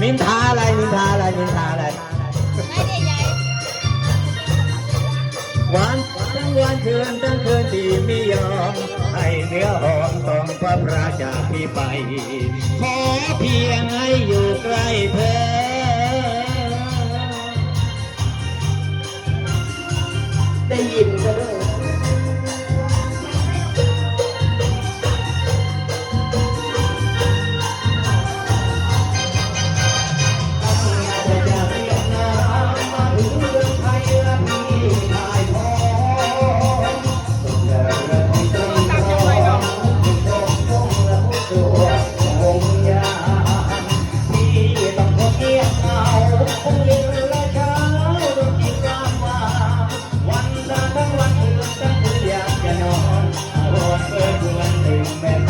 นินทาอะไรนินทาอะไรนินทาอะไร ไม่ได้ใหญ่หวานทั้งวันคืนทั้งคืนที่ไม่ยอมให้เนื้อหอมต้องพระพราจากพี่ไป ขอเพียงให้อยู่ใกล้เธอ ได้ยินก็ด้วย Mr. Glenn,